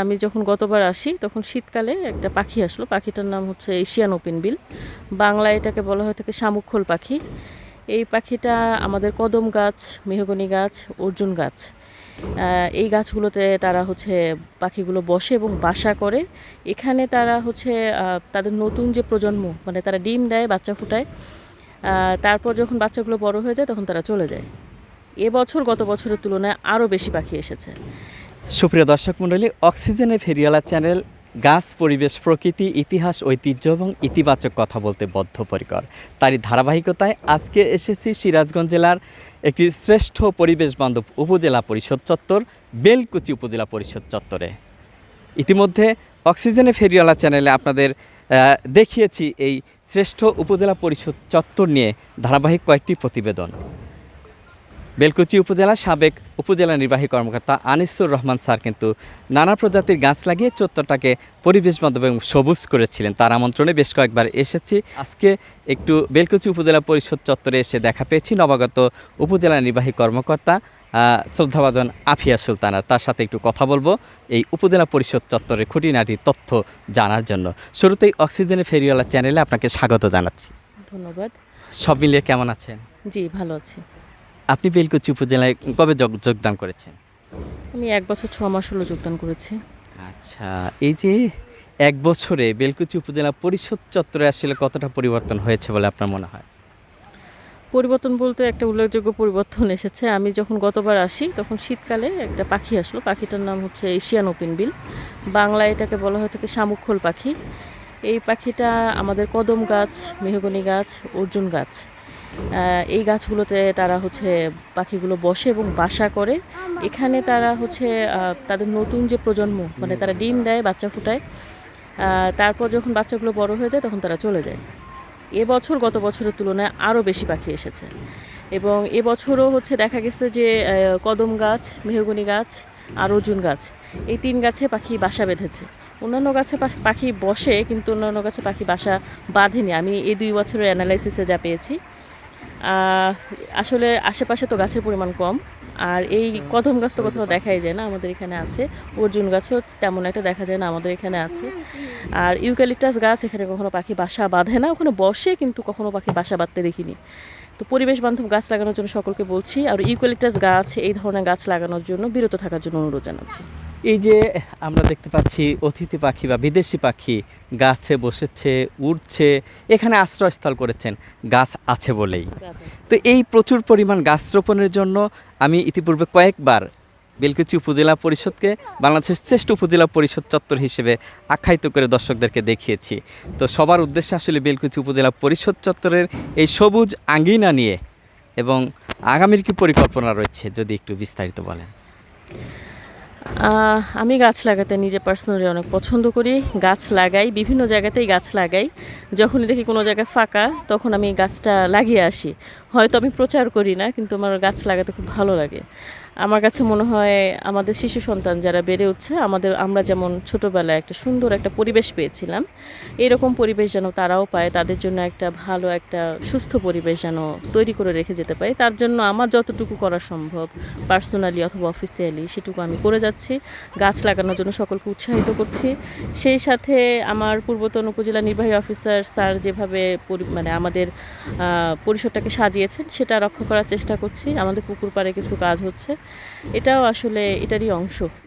আমি যখন গতবার আসি, তখন শীতকালে একটা পাখি আসলো। পাখিটার নাম হচ্ছে এশিয়ান ওপেন বিল। বাংলায় এটাকে বলা হয় থাকে শামুকখোল পাখি। এই পাখিটা আমাদের কদম গাছ, মেহগনি গাছ, অর্জুন গাছ। এই গাছগুলোতে তারা হচ্ছে পাখিগুলো বসে এবং বাসা করে। এখানে তারা হচ্ছে তাদের নতুন যে প্রজন্ম মানে তারা ডিম দেয়, বাচ্চা ফুটায় তারপর যখন বাচ্চাগুলো বড় হয়ে যায়, তখন তারা চলে যায়। এবছর, গত বছরের তুলনায় আরও বেশি পাখি এসেছে। সুপ্রিয় দর্শক মণ্ডলী, অক্সিজেনের ফেরিওয়ালা চ্যানেল গাছ, পরিবেশ, প্রকৃতি, ইতিহাস, ঐতিহ্য এবং ইতিবাচক কথা বলতে বদ্ধপরিকর। তারই ধারাবাহিকতায় আজকে এসেছি সিরাজগঞ্জ জেলার একটি শ্রেষ্ঠ পরিবেশ বান্ধব উপজেলা পরিষদ চত্বর, বেলকুচি উপজেলা পরিষদ চত্বরে। ইতিমধ্যে অক্সিজেনের ফেরিওয়ালা চ্যানেলে আপনাদের দেখিয়েছি এই শ্রেষ্ঠ উপজেলা পরিষদ চত্বর নিয়ে ধারাবাহিক কয়েকটি প্রতিবেদন। বেলকুচি উপজেলার সাবেক উপজেলা নির্বাহী কর্মকর্তা আনিসুর রহমান স্যার কিন্তু নানা প্রজাতির গাছ লাগিয়ে চত্বরটাকে পরিবেশ বান্ধব এবং সবুজ করেছিলেন। তার আমন্ত্রণে বেশ কয়েকবার এসেছি। আজকে একটু বেলকুচি উপজেলা পরিষদ চত্বরে এসে দেখা পেয়েছি। নবাগত উপজেলা নির্বাহী কর্মকর্তা শ্রদ্ধাভাজন আফিয়া সুলতানার তার সাথে একটু কথা বলব এই উপজেলা পরিষদ চত্বরের খুঁটিনাটি তথ্য জানার জন্য। শুরুতেই অক্সিজেনের ফেরিওয়ালা চ্যানেলে আপনাকে স্বাগত জানাচ্ছি। ধন্যবাদ। সব মিলিয়ে কেমন আছেন? জি ভালো আছি। আপনি বেলকুচি উপজেলায় কবে যোগ- যোগদান করেছেন? আমি এক বছর ছ মাস হলো যোগদান করেছি। আচ্ছা এই যে এক বছরে বেলকুচি উপজেলা পরিষদ চত্বরে আসলে কতটা পরিবর্তন হয়েছে বলে আপনার মনে হয়? পরিবর্তন বলতে একটা উল্লেখযোগ্য পরিবর্তন এসেছে। আমি যখন গতবার আসি তখন শীতকালে একটা পাখি আসলো। পাখিটার নাম হচ্ছে এশিয়ান ওপেন বিল। বাংলায় এটাকে বলা হয় থাকে শামুকখোল পাখি। এই পাখিটা আমাদের কদম গাছ মেহগনি গাছ অর্জুন গাছ। এই গাছগুলোতে তারা হচ্ছে পাখিগুলো বসে এবং বাসা করে। এখানে তারা হচ্ছে তাদের নতুন যে প্রজন্ম মানে তারা ডিম দেয়, বাচ্চা ফুটায় তারপর যখন বাচ্চাগুলো বড় হয়ে যায় তখন তারা চলে যায়। এবছর গত বছরের তুলনায় আরও বেশি পাখি এসেছে। এবং এবছরও হচ্ছে দেখা গেছে যে কদম গাছ, মেহগনি গাছ আর অর্জুন গাছ, এই তিন গাছে পাখি বাসা বেঁধেছে। অন্যান্য গাছে পাখি বসে, কিন্তু অন্যান্য গাছে পাখি বাসা বাঁধেনি। আমি এই দুই বছরের অ্যানালাইসিসে যা পেয়েছি আসলে আশেপাশে তো গাছের পরিমাণ কম। আর এই কদম গাছ তো কোথাও দেখাই যায় না, আমাদের এখানে আছে। অর্জুন গাছও তেমন একটা দেখা যায় না, আমাদের এখানে আছে। আর ইউক্যালিপটাস গাছ, এখানে কখনো পাখি বাসা বাঁধে না, ওখানে বসে কিন্তু কখনো পাখি বাসা বাঁধতে দেখিনি। তো পরিবেশ বান্ধব গাছ লাগানোর জন্য সকলকে বলছি, আর ইউক্যালিপটাস গাছ, এই ধরনের গাছ লাগানোর জন্য বিরত থাকার জন্য অনুরোধ জানাচ্ছি। এই যে আমরা দেখতে পাচ্ছি অতিথি পাখি বা বিদেশি পাখি গাছে বসেছে উড়ছে এখানে আশ্রয়স্থল করেছেন গাছ আছে বলেই। তো এই প্রচুর পরিমাণ গাছ রোপণের জন্য আমি ইতিপূর্বে কয়েকবার বেলকুচি উপজেলা পরিষদকে বাংলাদেশের শ্রেষ্ঠ উপজেলা পরিষদ চত্বর হিসেবে আখ্যায়িত করে দর্শকদেরকে দেখিয়েছি। তো সবার উদ্দেশ্যে আসলে বেলকুচি উপজেলা পরিষদ চত্বরের এই সবুজ আঙ্গিনা নিয়ে এবং আগামীর কি পরিকল্পনা রয়েছে যদি একটু বিস্তারিত বলেন। আমি গাছ লাগাতে নিজে পার্সোনালি অনেক পছন্দ করি। গাছ লাগাই, বিভিন্ন জায়গাতেই গাছ লাগাই। যখনই দেখি কোনো জায়গায় ফাঁকা, তখন আমি গাছটা লাগিয়ে আসি। হয়তো আমি প্রচার করি না, কিন্তু আমার গাছ লাগাতে খুব ভালো লাগে। আমার কাছে মনে হয় আমাদের শিশু সন্তান যারা বেড়ে উঠছে, আমাদের, আমরা যেমন ছোটোবেলায় একটা সুন্দর একটা পরিবেশ পেয়েছিলাম, এরকম পরিবেশ যেন তারাও পায়, তাদের জন্য একটা ভালো একটা সুস্থ পরিবেশ যেন তৈরি করে রেখে যেতে পারি, তার জন্য আমার যতটুকু করা সম্ভব, পার্সোনালি অথবা অফিসিয়ালি সেটুকু আমি করে যাচ্ছি, গাছ লাগানোর জন্য সকলকে উৎসাহিত করছি। সেই সাথে আমার পূর্বতন উপজেলা নির্বাহী অফিসার স্যার যেভাবে মানে আমাদের পরিসরটাকে সাজিয়েছেন, সেটা রক্ষা করার চেষ্টা করছি, আমাদের পুকুর পাড়ে কিছু কাজ হচ্ছে এটাও আসলে এটারই অংশ।